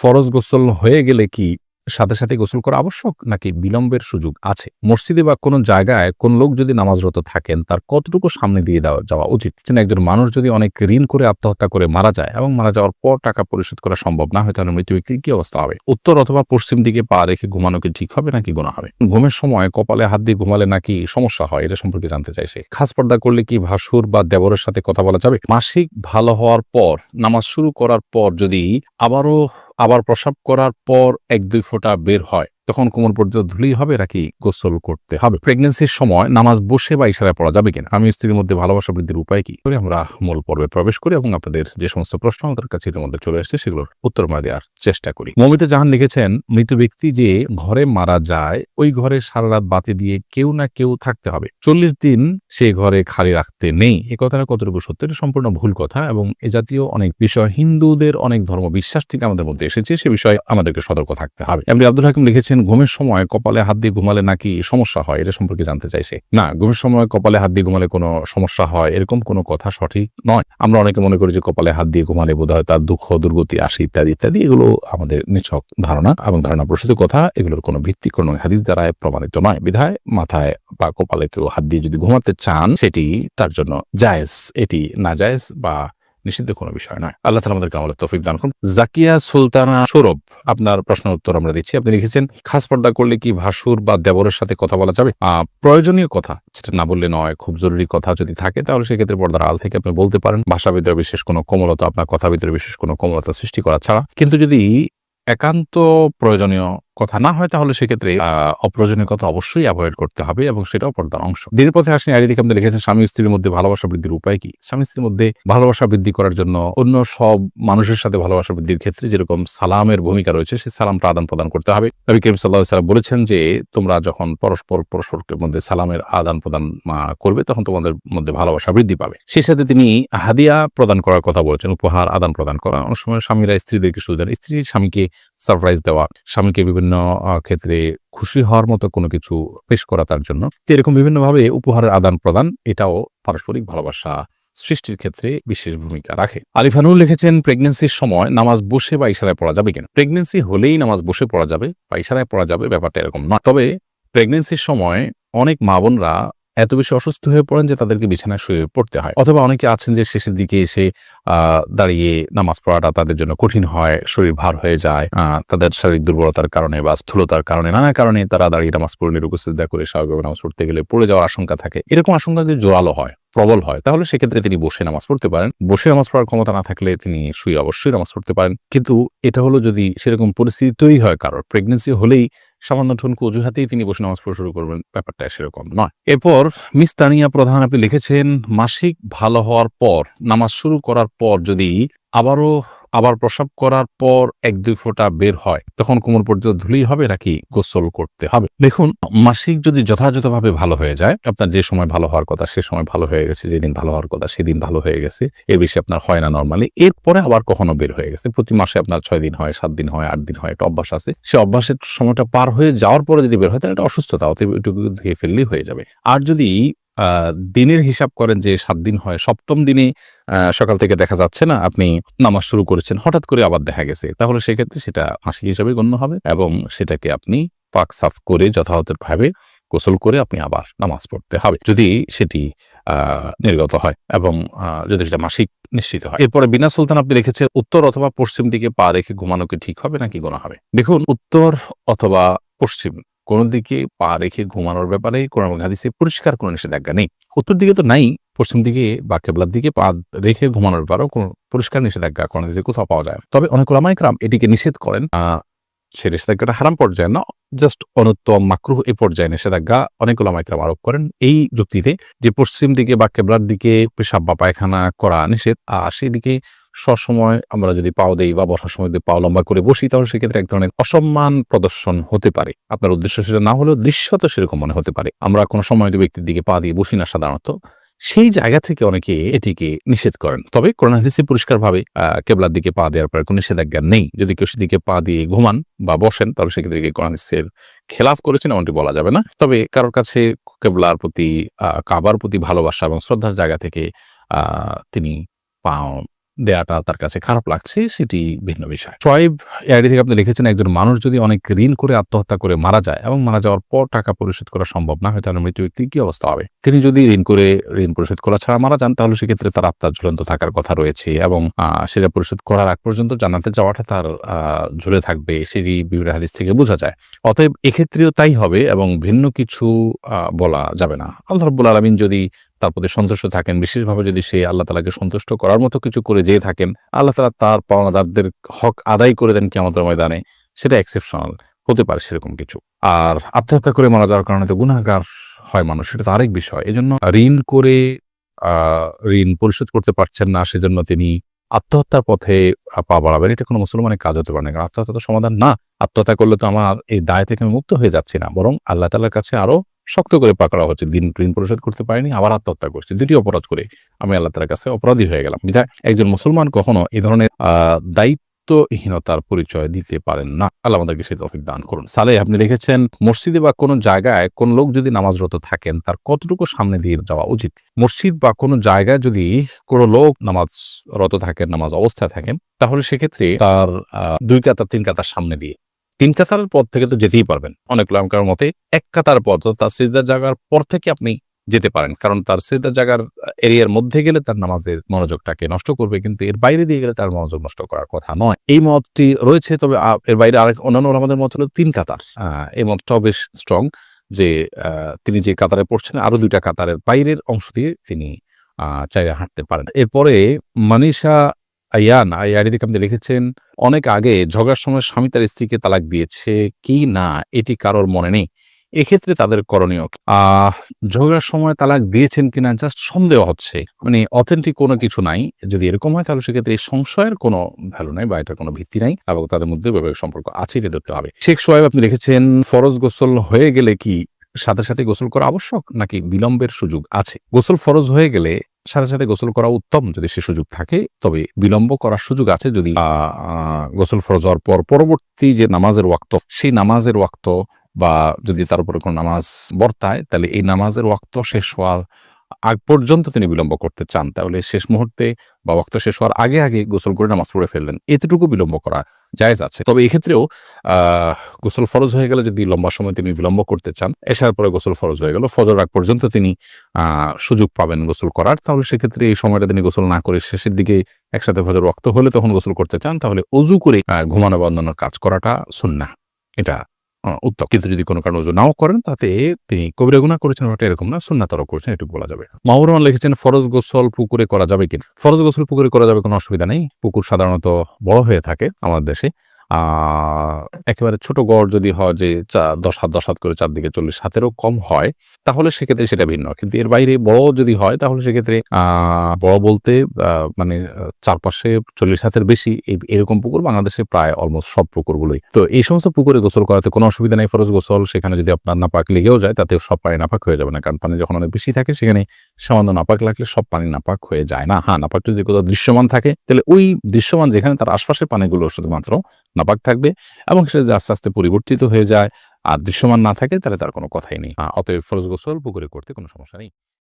ফরজ গোসল হয়ে গেলে কি সাথে সাথে গোসল করা আবশ্যক, নাকি বিলম্বের সুযোগ আছে? মসজিদে বা কোনো জায়গায় কোন লোক যদি নামাজরত থাকেন, তার কতটুকু সামনে দিয়ে দেওয়া যাওয়া উচিত? একজন মানুষ যদি অনেক ঋণ করে আত্মহত্যা করে মারা যায় এবং মারা যাওয়ার পর টাকা পরিশোধ করা সম্ভব না হয়, তাহলে মৃত্যু ব্যক্তির কি অবস্থা হবে? উত্তর অথবা পশ্চিম দিকে পা রেখে ঘুমানো কি ঠিক হবে, নাকি গোনা হবে? ঘুমের সময় কপালে হাত দিয়ে ঘুমালে নাকি সমস্যা হয়, এটা সম্পর্কে জানতে চাইছে খাস পর্দা করলে কি ভাসুর বা দেবরের সাথে কথা বলা যাবে? মাসিক ভালো হওয়ার পর, নামাজ শুরু করার পর যদি আবারও আবার প্রসাব করার পর এক দুই ফোঁটা বের হয়। তখন কোমর পর্যন্ত ধুলেই হবে নাকি গোসল করতে হবে? প্রেগনেন্সির সময় নামাজ বসে বা ইশারায় পড়া যাবে কিনা? আমি স্ত্রীর মধ্যে ভালোবাসা বৃদ্ধির উপায় কি? করে আমরা মূল পর্বে প্রবেশ করি এবং আপনাদের যে সমস্ত প্রশ্ন আমাদের কাছে ইতিমধ্যে চলে এসেছে, সেগুলোর উত্তর আমরা দেওয়ার চেষ্টা করি। মমিতা জাহান লিখেছেন, মৃত ব্যক্তি যে ঘরে মারা যায়, ওই ঘরে সারা রাত বাতি দিয়ে কেউ না কেউ থাকতে হবে। চল্লিশ দিন সে ঘরে খালি রাখতে নেই। এ কথাটা কতটুকু সত্য, এটা সম্পূর্ণ ভুল কথা এবং এ জাতীয় অনেক বিষয় হিন্দুদের অনেক ধর্ম বিশ্বাস থেকে আমাদের মধ্যে এসেছে, সে বিষয়ে আমাদেরকে সতর্ক থাকতে হবে। এমনি আব্দুল হাকিম লিখেছেন ঘুমের সময় কপালে হাত দিয়ে ঘুমালে নাকি সমস্যা হয়? এটা সম্পর্কে জানতে চাইছে না, ঘুমের সময় কপালে হাত দিয়ে ঘুমালে কোনো সমস্যা হয়? এরকম কোনো কথা সঠিক নয়। আমরা অনেকে মনে করি যে কপালে হাত দিয়ে ঘুমালে বোধ হয় তার দুঃখ, দুর্গতি আসে ইত্যাদি ইত্যাদি, এগুলো আমাদের নিছক ধারণা এবং ধারণা প্রসূত কথা। এগুলোর কোনো ভিত্তি কোনো হাদিস দ্বারা প্রমাণিত নয়। বিধায় মাথায় বা কপালে কেউ হাত দিয়ে যদি ঘুমাতে চান, সেটি তার জন্য জায়েজ। এটি না বা নিষিদ্ধ কোনো বিষয় নয়। আল্লাহ তালা আমাদের তৌফিক দান করুন। জাকিয়া সুলতানা সৌরভ, আপনার প্রশ্নের উত্তর আমরা দিচ্ছি। আপনি লিখেছেন, খাস পর্দা করলে কি ভাসুর বা দেবরের সাথে কথা বলা যাবে? প্রয়োজনীয় কথা, সেটা না বললে নয়, খুব জরুরি কথা যদি থাকে, তাহলে সেক্ষেত্রে পর্দার আল থেকে আপনি বলতে পারেন। ভাষা ভিতরে বিশেষ কোনো কোমলতা, আপনার কথা ভিতরে বিশেষ কোনো কোমলতা সৃষ্টি করা ছাড়া। কিন্তু যদি একান্ত প্রয়োজনীয় কথা না হয়, তাহলে সেক্ষেত্রে অপ্রয়োজনীয় কথা অবশ্যই অ্যাভয়েড করতে হবে এবং সেটাও পর্দার অংশ। দিনের পথে আসেন আইডি আপনি লিখেছেন স্বামী স্ত্রীর মধ্যে ভালোবাসা বৃদ্ধির উপায় কি? স্বামী স্ত্রীর মধ্যে ভালোবাসা বৃদ্ধি করার জন্য অন্য সব মানুষের সাথে ভালোবাসা বৃদ্ধির ক্ষেত্রে যেরকম সালামের ভূমিকা রয়েছে সেই সালামটা আদান প্রদান করতে হবে। নবী করিম সাল্লাহ সাল্লাম বলেছেন যে, তোমরা যখন পরস্পর পরস্পরের মধ্যে সালামের আদান প্রদান করবে, তখন তোমাদের মধ্যে ভালোবাসা বৃদ্ধি পাবে। সেই সাথে তিনি হাদিয়া প্রদান করার কথা বলেছেন, উপহার আদান প্রদান করা। অনেক সময় স্বামীরা স্ত্রীদেরকে দেন স্ত্রী স্বামীকে সারপ্রাইজ দেওয়া, স্বামীকে বিভিন্ন ক্ষেত্রে খুশি হওয়ার মতো কোনো কিছু পেশ করা তার জন্য। এরকম বিভিন্নভাবে উপহারের আদান প্রদান, এটাও পারস্পরিক ভালোবাসা সৃষ্টির ক্ষেত্রে বিশেষ ভূমিকা রাখে। আলিফানুল লিখেছেন প্রেগনেন্সির সময় নামাজ বসে বা ইশারায় পড়া যাবে কিনা? প্রেগনেন্সি হলেই নামাজ বসে পড়া যাবে বা ইশারায় পড়া যাবে, ব্যাপারটা এরকম নয়। তবে প্রেগনেন্সির সময় অনেক মা বোনরা এত বেশি অসুস্থ হয়ে পড়েন যে তাদেরকে বিছানায় শুয়ে পড়তে হয়। অথবা অনেকে আছেন যে শেষের দিকে এসে দাঁড়িয়ে নামাজ পড়াটা তাদের জন্য কঠিন হয়, শরীর ভার হয়ে যায় তাদের শারীরিক দুর্বলতার কারণে বা স্থূলতার কারণে, নানা কারণে তারা দাঁড়িয়ে নামাজ পড়লে উপস্থিত করে স্বাভাবিকভাবে নামাজ পড়তে গেলে পড়ে যাওয়ার আশঙ্কা থাকে। এরকম আশঙ্কা যদি জোরালো হয়, প্রবল হয়, তাহলে সেক্ষেত্রে তিনি বসে নামাজ পড়তে পারেন। বসে নামাজ পড়ার ক্ষমতা না থাকলে তিনি শুয়ে অবশ্যই নামাজ পড়তে পারেন। কিন্তু এটা হলো যদি সেরকম পরিস্থিতি তৈরি হয় কারোর প্রেগনেন্সি হলেই সামান্য ঠুনকু অজুহাতেই তিনি বসে নামাজ পড়া শুরু করবেন। ব্যাপারটা সেরকম নয়। এরপর মিস তানিয়া প্রধান আপনি লিখেছেন, মাসিক ভালো হওয়ার পর, নামাজ শুরু করার পর যদি আবারও আবার প্রসাব করার পর এক, দুই ফোঁটা বের হয়, তখন কোমর পর্যন্ত ধুলেই হবে নাকি গোসল করতে হবে? দেখুন, মাসিক যদি যথাযথভাবে ভালো হয়ে যায়, আপনার যে সময় ভালো হওয়ার কথা সে সময় ভালো হয়ে গেছে, যেদিন ভালো হওয়ার কথা সেদিন ভালো হয়ে গেছে, এর বেশি আপনার হয় না নর্মালি এরপরে আবার কখনো বের হয়ে গেছে। প্রতি মাসে আপনার ছয় দিন হয়, সাত দিন হয়, আট দিন হয়, একটা অভ্যাস আছে। সে অভ্যাসের সময়টা পার হয়ে যাওয়ার পরে যদি বের হয়, তাহলে এটা অসুস্থতা, অতএব এটুকু ধুয়ে ফেললেই হয়ে যাবে। আর যদি দিনের হিসাব করেন যে সাত দিন হয়, সপ্তম দিনে সকাল থেকে দেখা যাচ্ছে না আপনি নামাজ শুরু করেছেন, হঠাৎ করে আবার দেখা গেছে। তাহলে সেক্ষেত্রে সেটা মাসিক হিসাবে গণ্য হবে এবং সেটাকে আপনি পাক সাফ করে যথাযথভাবে গোসল করে আপনি আবার নামাজ পড়তে হবে, যদি সেটি নির্গত হয় এবং যদি সেটা মাসিক নিশ্চিত হয়। এরপরে বিনা সুলতান আপনি রেখেছেন উত্তর অথবা পশ্চিম দিকে পা রেখে ঘুমানো কি ঠিক হবে নাকি গোনা হবে? দেখুন, উত্তর অথবা পশ্চিম কোন দিকে পা রেখে ঘুমানোর ব্যাপারে কোন হাদিসে পরিষ্কার কোনো নিষেধাজ্ঞা নেই। উত্তর দিকে তো নাই, পশ্চিম দিকে বা কেবলার দিকে পা রেখে ঘুমানোর ব্যাপারেও কোনো পরিষ্কার নিষেধাজ্ঞা কোন হাদিসে কোথাও পাওয়া যায় তবে অনেক ওলামাইকরাম এটিকে নিষেধ করেন সে নিষেধাজ্ঞাটা হারাম পর্যায়ে না, জাস্ট অনুত্তম মাকরুহ এই পর্যায়ে নিষেধাজ্ঞা অনেক ওলামাইকরাম আরোপ করেন। এই যুক্তিতে যে পশ্চিম দিকে বা কেবলার দিকে পেশাব বা পায়খানা করা নিষেধ, আর সেই দিকে সবসময় আমরা যদি পাও দেই বা বসার সময় যদি পাও লম্বা করে বসি, তাহলে সেক্ষেত্রে এক ধরনের অসম্মান প্রদর্শন হতে পারে। আপনার উদ্দেশ্য সেটা না হলেও দৃশ্যত সেরকম মনে হতে পারে। আমরা কোনো সময় ব্যক্তির দিকে পা দিয়ে বসি না সাধারণত। সেই জায়গা থেকে অনেকে এটিকে নিষেধ করেন। তবে কোরআন হাদিসে পরিষ্কারভাবে কেবলার দিকে পা দেওয়ার পর কোনো নিষেধাজ্ঞা নেই। যদি কেউ সেদিকে পা দিয়ে ঘুমান বা বসেন, তাহলে সেক্ষেত্রে কি কোরআন হাদিসের খেলাফ করেছেন, এমনটি বলা যাবে না। তবে কারোর কাছে কেবলার প্রতি কাবার প্রতি ভালোবাসা এবং শ্রদ্ধার জায়গা থেকে তিনি পা দেয়াটা তার কাছে খারাপ লাগছে, সেটি ভিন্ন বিষয়। সোয়াইব এআইডি থেকে আপনি লিখেছেন একজন মানুষ যদি অনেক ঋণ করে আত্মহত্যা করে মারা যায় এবং মারা যাওয়ার পর টাকা পরিশোধ করা সম্ভব না হয়, তাহলে মৃত ব্যক্তির কি অবস্থা হবে? তিনি যদি ঋণ করে, ঋণ পরিশোধ করা ছাড়া মারা যান, তাহলে সেক্ষেত্রে তার আত্মার ঝুলন্ত থাকার কথা রয়েছে এবং সেটা পরিশোধ করার আগ পর্যন্ত জানাতে যাওয়াটা তার ঝুলে থাকবে, সেটি বিভিন্ন হাদিস থেকে বোঝা যায়। অতএব এক্ষেত্রেও তাই হবে এবং ভিন্ন কিছু বলা যাবে না। আল্লাহ আলমিন যদি তার প্রতি সন্তুষ্ট থাকেন। বিশেষভাবে যদি সে আল্লাহ তালাকে সন্তুষ্ট করার মতো কিছু করে যেয়ে থাকেন, আল্লাহ তালা তার পাওনাদারদের হক আদায় করে দেন কেমতের ময়দানে। সেটা এক্সেপশনাল হতে পারে সেরকম কিছু। আর আত্মহত্যা করে মারা যাওয়ার কারণে তো গুণাগার হয় মানুষ, সেটা তো আরেক বিষয়। এজন্য ঋণ করে ঋণ পরিশোধ করতে পারছেন না, সেজন্য তিনি আত্মহত্যার পথে পা বাড়াবেন। এটা কোনো মুসলমানের কাজ হতে পারে না, কারণ আত্মহত্যা তো সমাধান না। আত্মহত্যা করলে তো আমার এই দায় থেকে আমি মুক্ত হয়ে যাচ্ছি না, বরং আল্লাহ তালার কাছে আরও শক্ত করে পাকড়া হচ্ছে। দিন ঋণ পরিশোধ করতে পারিনি আবার আত্মহত্যা করছি। দুটি অপরাধ করে আমি আল্লাহ তালার কাছে অপরাধী হয়ে গেলাম। বিধায় একজন মুসলমান কখনো এই ধরনের আহ, দায়িত্বহীনতার পরিচয় দিতে পারেন না। আল্লাহ আমাদেরকে সেই তফিক দান করুন। সালে আপনি লিখেছেন মসজিদে বা কোনো জায়গায় কোন লোক যদি নামাজরত থাকেন তার কতটুকু সামনে দিয়ে যাওয়া উচিত? মসজিদ বা কোনো জায়গায় যদি কোনো লোক নামাজরত থাকেন নামাজ অবস্থায় থাকেন তাহলে সেক্ষেত্রে তার দুই কাতার তিন কাতার সামনে দিয়ে তিন কাতার পর থেকে তো যেতেই পারবেন। অনেক লোকের মতে এক কাতার পর তার সিজদার জায়গার পর থেকে আপনি যেতে পারেন। কারণ তার সিজদার জায়গার এরিয়ার মধ্যে গেলে তার নামাজের মনোযোগটাকে নষ্ট করবে, কিন্তু এর বাইরে দিয়ে গেলে তার মনোযোগ নষ্ট করার কথা নয়। এই মতটি রয়েছে, তবে এর বাইরে আরেক অন্যান্য আমাদের মত হলো তিন কাতার। এই মতটাও বেশ স্ট্রং যে তিনি যে কাতারে পড়ছেন আরও দুইটা কাতারের বাইরের অংশ দিয়ে তিনি চাইলে হাঁটতে পারেন। এরপরে মানিষা আয়ান থেকে আপনি লিখেছেন, অনেক আগে ঝগড়ার সময় স্বামী তার স্ত্রীকে তালাক দিয়েছে, কি না, এটি কারোর মনে নেই। এক্ষেত্রে তাদের করণীয় আহ, ঝগড়ার সময় তালাক দিয়েছেন কিনা জাস্ট সন্দেহ হচ্ছে। মানে অথেন্টিক কোনো কিছু নাই। যদি এরকম হয়, তাহলে সেক্ষেত্রে এই সংশয়ের কোনো ভ্যালু নাই বা এটার কোনো ভিত্তি নাই এবং তাদের মধ্যে বৈবাহিক সম্পর্ক আছে এটা ধরতে হবে। শেখ সোহেব আপনি লিখেছেন, ফরজ গোসল হয়ে গেলে কি সাথে সাথে গোসল করা আবশ্যক নাকি বিলম্বের সুযোগ আছে? গোসল ফরজ হয়ে গেলে সাথে সাথে গোসল করা উত্তম যদি সে সুযোগ থাকে। তবে বিলম্ব করার সুযোগ আছে যদি গোসল ফরজ হওয়ার পর পরবর্তী যে নামাজের ওয়াক্ত, সেই নামাজের ওয়াক্ত বা যদি তার উপরে কোনো নামাজ বর্তায়, তাহলে এই নামাজের ওয়াক্ত শেষ হওয়ার আগ পর্যন্ত তিনি বিলম্ব করতে চান, তাহলে শেষ মুহূর্তে বা ওয়াক্ত শেষ হওয়ার আগে আগে গোসল করে নামাজ পড়ে ফেললেন। এতটুকু বিলম্ব করা জায়েজ আছে। তবে এক্ষেত্রেও গোসল ফরজ হয়ে গেলে যদি লম্বা সময় তিনি বিলম্ব করতে চান, এসার পরে গোসল ফরজ হয়ে গেল। ফজর আগ পর্যন্ত তিনি সুযোগ পাবেন গোসল করার। তাহলে সেক্ষেত্রে এই সময়টা তিনি গোসল না করে শেষের দিকে একসাথে ফজর রক্ত হলে তখন গোসল করতে চান, তাহলে অজু করে ঘুমানো বা অন্যান্য কাজ করাটা সুন্না এটা উত্তম। কিন্তু যদি কোনো কারণে ওজন নাও করেন, তাতে তিনি কবিরা গুণা করেছেন ওটা এরকম না সুন্নাতরও করেছেন, এটুকু বলা যাবে। মাহবুর লিখেছেন, ফরজ গোসল পুকুরে করা যাবে কিনা? ফরজ গোসল পুকুরে করা যাবে কোনো অসুবিধা নেই। পুকুর সাধারণত বড় হয়ে থাকে আমাদের দেশে। একেবারে ছোট গড় যদি হয় যে দশ হাত দশ হাত করে চারদিকে চল্লিশ হাতেরও কম হয়, তাহলে সেক্ষেত্রে সেটা ভিন্ন। কিন্তু এর বাইরে বড় যদি হয়, তাহলে সেক্ষেত্রে বড় বলতে মানে চারপাশে চল্লিশ হাতের বেশি এরকম পুকুর বাংলাদেশে প্রায় অলমোস্ট সব পুকুরগুলোই। তো এই সমস্ত পুকুরে গোসল করাতে কোনো অসুবিধা নেই, ফরজ গোসল। সেখানে যদি আপনার নাপাক লেগেও যায় তাতে সব পানি নাপাক হয়ে যাবে না, কারণ পানি যখন অনেক বেশি থাকে, সেখানে সামান্য নাপাক লাগলে সব পানি নাপাক হয়ে যায় না। হ্যাঁ নাপাক যদি কোথাও দৃশ্যমান থাকে, তাহলে ওই দৃশ্যমান যেখানে তার আশপাশের পানিগুলো শুধুমাত্র নাপাক থাকবে এবং সেটা আস্তে আস্তে পরিবর্তিত হয়ে যায় আর দৃশ্যমান না থাকে, তাহলে তার কোনো কথাই নেই। অতএব ফরজ গোসল পুকুরে করতে কোনো সমস্যা নেই।